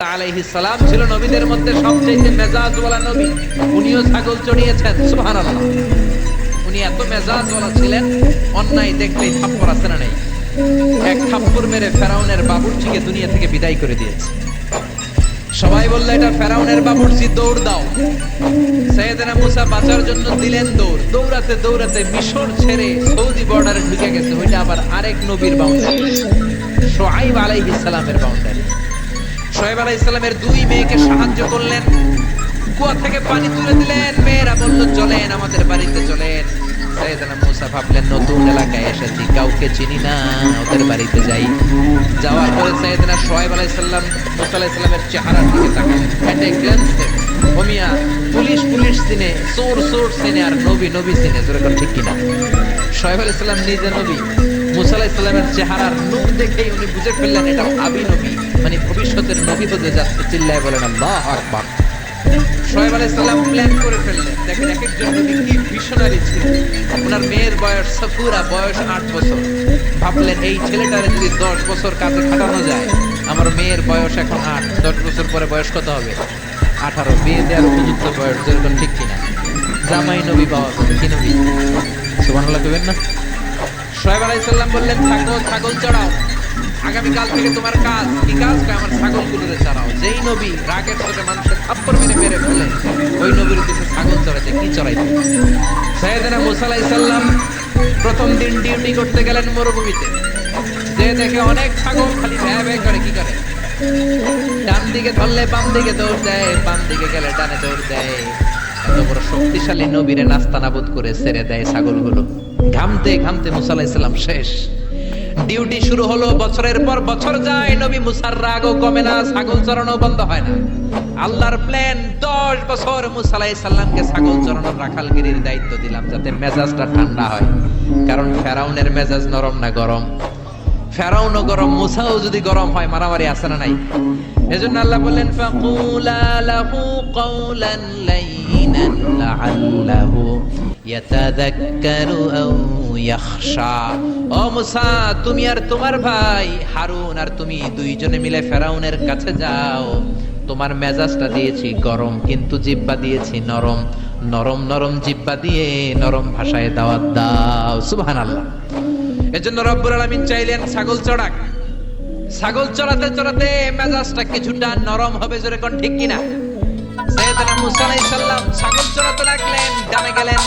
আলাইহিস সালাম ছিল নবীদের মধ্যে সবচেয়ে মেজাজওয়ালা নবী। উনিও ছাগল চড়িয়েছেন, সুবহানাল্লাহ। উনি এত মেজাজওয়ালা ছিলেন, অন্যায় দেখলেই থাপ্পড় আছে না নেই? এক থাপ্পড় মেরে ফেরাউনের বাবুর্চিকে দুনিয়া থেকে বিদায় করে দিয়েছে। সবাই বলল, এটা ফেরাউনের বাবুর্চি, দৌড় দাও। সৈয়দনা মুসা বাঁচার জন্য দিলেন দৌড়। দৌড়াতে দৌড়াতে মিশর ছেড়ে সৌদি বর্ডারে ঢুকে গেছে। ওইটা আবার আরেক নবীর বাউন্ডারি সোহাইব আলাইহিস সালামের বাউন্ডারি শোয়েব আলাইহিস সালামের দুই মেয়েকে সাহায্য করলেন। কুয়া থেকে পানি তুলে দিলেন। মেয়েরা বলল, চলেন, আমাদের বাড়িতে চলেন। সৈয়দনা মুসা ভাবলেন, নতুন এলাকায় এসেছি, কাউকে চিনি না, ওদের বাড়িতে যাই। যাওয়ার পরে সৈয়দনা শোয়েব আলাইহিস সালাম, মুসা আলাইহিস সালামের চেহারার দিকে তাকালেন। এট এ গ্ল্যান্সে পুলিশ পুলিশ সিনে চোর চোর সিনে আর নবী নবী সিনে জোরে কোন, ঠিক কিনা শোয়েব আলাইহিস সালাম, নিজে নবী। মুসা আলাইহিস চেহারার রূপ দেখেই উনি বুঝে ফেললেন এটা আবি নবী মানে ভবিষ্যতের নবী হতে যাচ্ছে চিল্লায় বলেন, আল্লাহ আকবার। শোয়েব আলাইহিস সালাম প্ল্যান করে ফেললেন, দেখেন এক একজন কি ভিশনারি ছিল। ওনার মেয়ের বয়স সফুরা বয়স আট বছর। ভাবলেন, এই ছেলেটারে যদি দশ বছর কাজে খাটানো যায়, আমার মেয়ের বয়স এখন আট, দশ বছর পরে বয়স কত হবে? আঠারো, বিয়ে দেওয়ার উপযুক্ত বয়স, যেরকম ঠিক কিনা। জামাই নবী বাবা কি নবী? কইবেন না? সালাম বললেন, ছাগল ছাগল চড়াও। আগামী কাল থেকে তোমার কাজ কি কাজ? আমার চড়াও। যেই নবী রাগের সাথে থাপ্পড় মেরে মেরে ফেলে, ওই নবীর ছাগল চড়াইতে কি চড়াইতে? আলাইহিস প্রথম দিন ডিউটি করতে গেলেন মরুভূমিতে। যে দেখে অনেক ছাগল খালি ভ্যা ভ্যা করে, কি করে? ডান দিকে ধরলে বাম দিকে দৌড় দেয়, বাম দিকে গেলে ডানে দৌড় দেয়। বড় শক্তিশালী নবীরে নাস্তা নাবুদ করে ছেড়ে দেয় ছাগলগুলো। ঘামতে ঘামতে মুসা শেষ। ডিউটি শুরু হলো, বছরের পর বছর যায়, নবী মুসার কমে না, ছাগল চড়ানো বন্ধ হয় না। আল্লাহর প্ল্যান দশ বছর মুসা আলাইহিস সালামকে ছাগল রাখালগিরির দায়িত্ব দিলাম, যাতে মেজাজটা ঠান্ডা হয়। কারণ ফেরাউনের মেজাজ নরম না গরম। ফেরাউনও গরম, মুসাও যদি গরম হয়, মারামারি আছে না নাই? এজন্য আল্লাহ বললেন, ফাকুলা লাহু কাওলান লাইনান লাআল্লাহু ইয়াতাযাক্কারু আও ইয়াখশা। ও মুসা, তুমি আর তোমার ভাই হারুন আর তুমি দুইজনে মিলে ফেরাউনের কাছে যাও। তোমার মেজাজটা দিয়েছি গরম, কিন্তু জিব্বা দিয়েছি নরম। নরম নরম জিব্বা দিয়ে নরম ভাষায় দাওয়াত দাও। সুবহানাল্লাহ। এজন্য রব্বুল আলামিন চাইলেন ছাগল চড়াক। ছাগল চড়াতে চড়াতে মেজাজটা কিছুটা নরম হবে জোরে কোন ঠিক কিনা। সৈয়দনা মুসা ছাগল চড়াতে লাগলেন, ডানে গেলেন।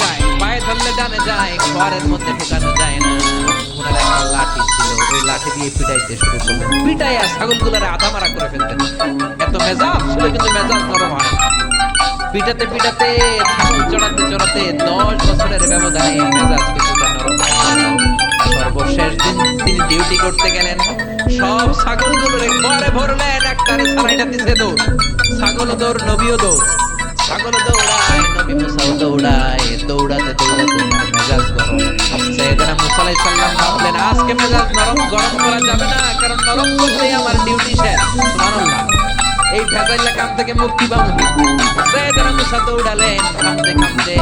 যায় বায়ে ধরলে ডানে যায়, ঘরের মধ্যে ঢোকানো যায় না। লাঠি লাঠি দিয়ে আধা মারা করে ফেলতেন। মেজাজ মেজাজ হয়। পিটাতে পিটাতে, ছাগল চড়াতে চড়াতে দশ বছরের ব্যবধানে মেজাজ কিছুটা নরম ডিউটি করতে গেলেন। সব ছাগলগুলোরে ঘরে ভরলেন, একটারে সারাইটা দিছে দৌড়। ছাগল দৌড়, নবীও দৌড়। ছাগল দৌড়ায়, নবী দৌড়ায়, দৌড়াতে দৌড়াতে মেজাজ গরম। ভাবলেন, আজকে মেজাজ নরম, গরম করা যাবে না, কারণ নরম আমার ডিউটি শেষ। এই ভেজাইলা কাম থেকে মুক্তি পাবো সৈয়দনা মুসা দৌড়ালেন কামতে কামতে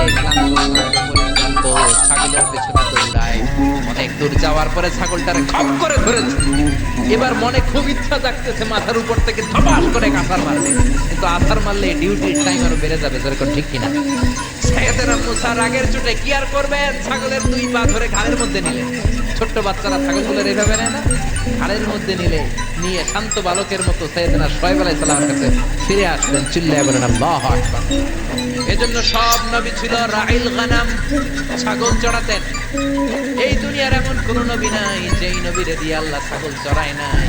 যাওয়ার পরে ছাগলটারে খপ করে ধরেছে। এবার মনে খুব ইচ্ছা জাগতেছে মাথার উপর থেকে ধপাস করে আছার মারবে কিন্তু আছার মারলে ডিউটির টাইম আরও বেড়ে যাবে যেরকম ঠিক কিনা? মুসা রাগের চোটে কি আর করবেন? ছাগলের দুই পা ধরে ঘাড়ের মধ্যে ছোট্ট বাচ্চারা ছাগলগুলোর নেয় না। ঘাড়ের মধ্যে নিলে, নিয়ে শান্ত বালকের মতো সৈয়দনা শোয়েব আলাইহিস সালামের কাছে ফিরে আসলেন, চিল্লায় বলেন, আল্লাহু আকবার। এজন্য সব নবী ছিল রাইল গানাম, ছাগল চড়াতেন। এই দুনিয়ার এমন কোন নবী নাই যেই নবীরে দিয়ে আল্লাহ ছাগল চড়ায় নাই।